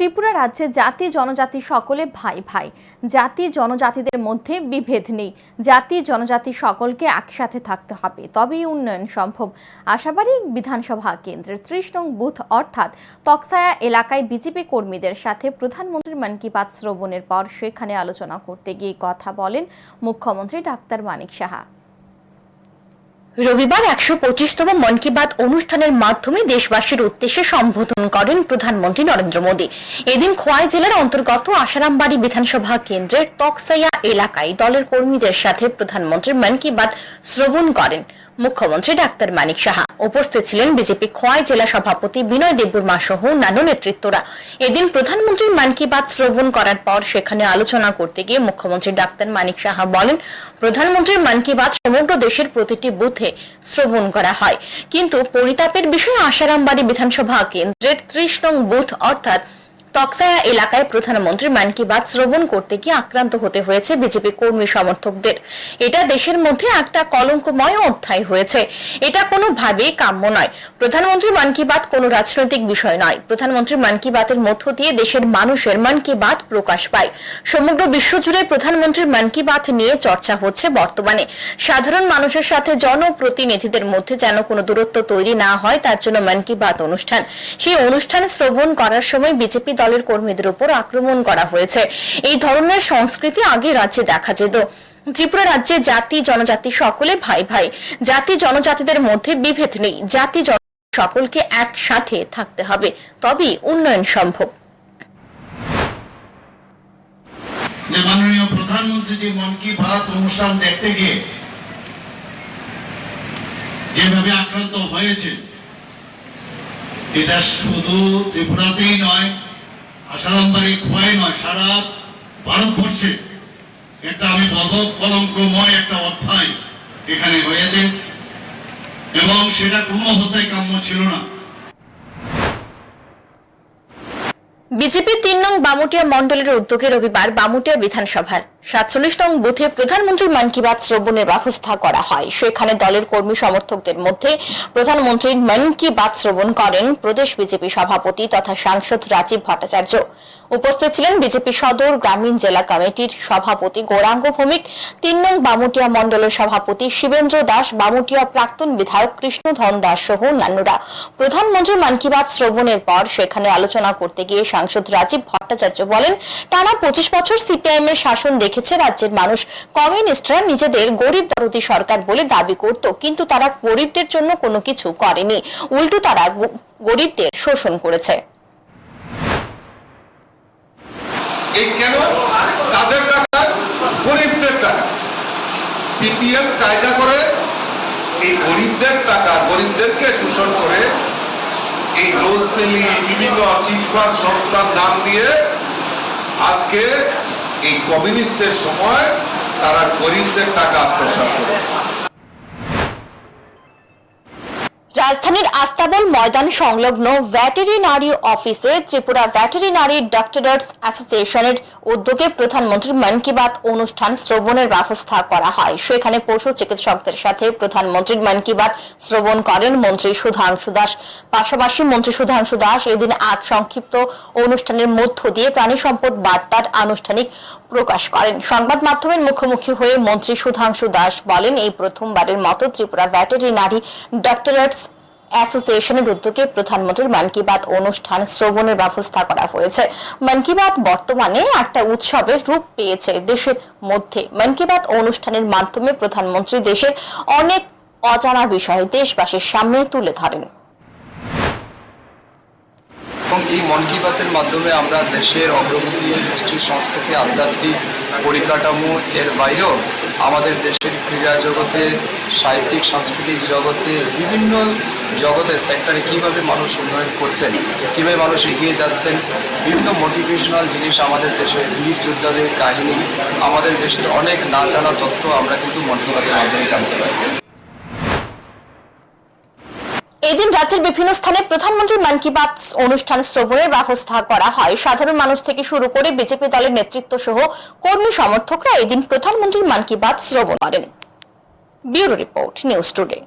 ত্রিপুরা রাজ্যে জাতি জনজাতি সকলে ভাই ভাই। জাতি জনজাতিদের মধ্যে বিভেদ নেই। জাতি জনজাতি সকলকে একসাথে থাকতে হবে। তবেই উন্নয়ন সম্ভব। আশাবাড়ি বিধানসভা কেন্দ্রের ত্রিশ নং বুথ অর্থাৎ তকসায়া এলাকায় বিজেপি কর্মীদের সাথে প্রধানমন্ত্রীর মন কি বাত শ্রবণের পর সেখানে আলোচনা করতে গিয়ে কথা বলেন মুখ্যমন্ত্রী ডাক্তার মানিক সাহা। রবিবার একশো পঁচিশতম মন কি বাত অনুষ্ঠানের মাধ্যমে দেশবাসীর উদ্দেশ্যে সম্বোধন করেন প্রধানমন্ত্রী নরেন্দ্র মোদী। এদিন খোয়াই জেলার অন্তর্গত আসারামবাড়ি বিধানসভা কেন্দ্রের তকসাইয়া এলাকায় দলের কর্মীদের সাথে প্রধানমন্ত্রী মন কি বাত শ্রবণ করেন। মুখ্যমন্ত্রী ডাক্তার মানিক সাহা। উপস্থিত ছিলেন বিজেপি খোয়াই জেলা সভাপতি বিনয় দেববর্মা সহ অন্যান্য নেতৃত্বরা। এদিন প্রধানমন্ত্রীর মন কি বাত শ্রবণ করার পর সেখানে আলোচনা করতে গিয়ে মুখ্যমন্ত্রী ডাক্তার মানিক সাহা বলেন, প্রধানমন্ত্রীর মন কি বাত সমগ্র দেশের প্রতিটি বুথে শ্রবণ করা হয়। কিন্তু পরিতাপের বিষয়ে আশারামবাড়ি বিধানসভা কেন্দ্রের ত্রিশ নং বুথ অর্থাৎ তকসায়া এলাকায় প্রধানমন্ত্রী মন কি বাত শ্রবণ করতে গিয়ে আক্রান্ত হতে হয়েছে বিজেপি কর্মী সমর্থকদের। এটা দেশের মধ্যে একটা কলঙ্কময় অধ্যায় হয়েছে। এটা কোনোভাবেই কাম্য নয়। প্রধানমন্ত্রী মন কি বাত কোনো রাজনৈতিক বিষয় নয়। প্রধানমন্ত্রী মন কি বাতের মধ্য দিয়ে দেশের মানুষের মন কি বাত প্রকাশ পায়। সমগ্র বিশ্বজুড়ে প্রধানমন্ত্রীর মন কি বাত নিয়ে চর্চা হচ্ছে বর্তমানে। সাধারণ মানুষের সাথে জনপ্রতিনিধিদের মধ্যে যেন কোনো দূরত্ব তৈরি না হয়, তার জন্য মন কি বাত অনুষ্ঠান। সেই অনুষ্ঠান শ্রবণ করার সময় বিজেপি দলের কর্মীদের উপর আক্রমণ করা হয়েছে। এই ধরনের সংস্কৃতি আগে রাজ্যে দেখা যেত। ত্রিপুরা রাজ্যে জাতি, জনজাতি সকলে ভাই ভাই। জাতি, জনজাতিদের মধ্যে বিভেদ নেই। জাতি সকলকে একসাথে থাকতে হবে। তবেই উন্নয়ন সম্ভব। মাননীয় প্রধানমন্ত্রী যে মন কি অনুষ্ঠান দেখতে গিয়ে যেভাবে আক্রান্ত হয়েছে, এটা শুধু ত্রিপুরাতেই নয় আসারামবাড়ি খোয়াই নয়, সারা ভারতবর্ষে একটা আমি বলব, কলঙ্কময় একটা অধ্যায় এখানে হয়েছে। এবং সেটা কোনো অবস্থায় কাম্য ছিল না। বিজেপি তিন নং বামুটিয়া মণ্ডলের উদ্যোগে রবিবার বামুটিয়া বিধানসভার সাতচল্লিশ নং বুথে প্রধানমন্ত্রীর মন কি বাত শ্রবণের ব্যবস্থা করা হয়। সেখানে দলের কর্মী সমর্থকদের মধ্যে প্রধানমন্ত্রীর মন কি বাত শ্রবণ করেন প্রদেশ বিজেপি সভাপতি তথা সাংসদ রাজীব ভট্টাচার্য। উপস্থিত ছিলেন বিজেপি সদর গ্রামীণ জেলা কমিটির সভাপতি গৌরাঙ্গ ভৌমিক, তিন নং বামুটিয়া মণ্ডলের সভাপতি শিবেন্দ্র দাস, বামুটিয়া প্রাক্তন বিধায়ক কৃষ্ণধন দাস সহ অন্যান্যরা। প্রধানমন্ত্রীর মন কি বাত শ্রবণের পর সেখানে আলোচনা করতে গিয়ে সাংসদ রাজীব ভট্টাচার্য বলেন, টানা পঁচিশ বছর সিপিআইএম এর শাসন দেখেছে রাজ্যের মানুষ। কমিউনিস্টরা নিজেদের গরিব দরদি সরকার বলে দাবি করত, কিন্তু তারা গরিবদের জন্য কোনো কিছু করেনি। উল্টো তারা গরিবদের শোষণ করেছে। এই কেন? কাদের টাকা? গরিবদের টাকা। সিপিএম কায়দা করে এই গরিবদের টাকা, গরিবদেরকে শোষণ করে এই রোজ পেলি বিভিন্ন চিটফান্ড সংস্থার নাম দিয়ে আজকে এই কমিউনিস্টের সময় তারা গরিবদের টাকা আত্মসাত করে রাজধানীর আস্তাবল ময়দান সংলগ্ন ভ্যাটেরিনারি অফিসে ত্রিপুরা ভ্যাটেরিনারি ডক্টরস অ্যাসোসিয়েশনের উদ্যোগে প্রধানমন্ত্রীর মন কি বাত অনুষ্ঠান শ্রবণের ব্যবস্থা করা হয়। সেখানে পশু চিকিৎসকদের সাথে প্রধানমন্ত্রীর মন কি বাত শ্রবণ করেন মন্ত্রী সুধাংশু দাস। পাশাপাশি মন্ত্রী সুধাংশু দাস এদিন এক সংক্ষিপ্ত অনুষ্ঠানের মধ্য দিয়ে প্রাণী সম্পদ বার্তার আনুষ্ঠানিক প্রকাশ করেন। সংবাদ মাধ্যমের মুখোমুখি হয়ে মন্ত্রী সুধাংশু দাস বলেন, এই প্রথমবারের মতো ত্রিপুরা ভ্যাটেরিনারি ডক্টরস অ্যাসোসিয়েশনের উদ্যোগে প্রধানমন্ত্রীর মন কি বাত অনুষ্ঠান শ্রবণের ব্যবস্থা করা হয়েছে। মন কি বাত বর্তমানে একটা উৎসবের রূপ পেয়েছে দেশের মধ্যে। মন কি বাত অনুষ্ঠানের মাধ্যমে প্রধানমন্ত্রী দেশের অনেক অজানা বিষয় দেশবাসীর সামনে তুলে ধরেন। এবং এই মন কি বাতের মাধ্যমে আমরা দেশের অগ্রগতি হিস্ট্রি সংস্কৃতি, আধ্যাত্মিক পরিকাঠামো এর বাইরেও আমাদের দেশের ক্রীড়া জগতে, সাহিত্যিক, সাংস্কৃতিক জগতে, বিভিন্ন জগতের সেক্টরে কীভাবে মানুষ উন্নয়ন করছেন, কীভাবে মানুষ এগিয়ে যাচ্ছেন, বিভিন্ন মোটিভেশনাল জিনিস আমাদের দেশের বীর যোদ্ধাদের কাহিনী, আমাদের দেশের অনেক না জানা তথ্য আমরা কিন্তু মন কি মাধ্যমে জানতে পারি। এদিন রাজ্যের বিভিন্ন স্থানে প্রধানমন্ত্রীর মন কি বাত অনুষ্ঠান শ্রবণের ব্যবস্থা করা হয়। সাধারণ মানুষ থেকে শুরু করে বিজেপি দলের নেতৃত্ব সহ কর্মী সমর্থকরা এদিন প্রধানমন্ত্রীর মন কি বাত শ্রবণ করেন। Bureau report, news today.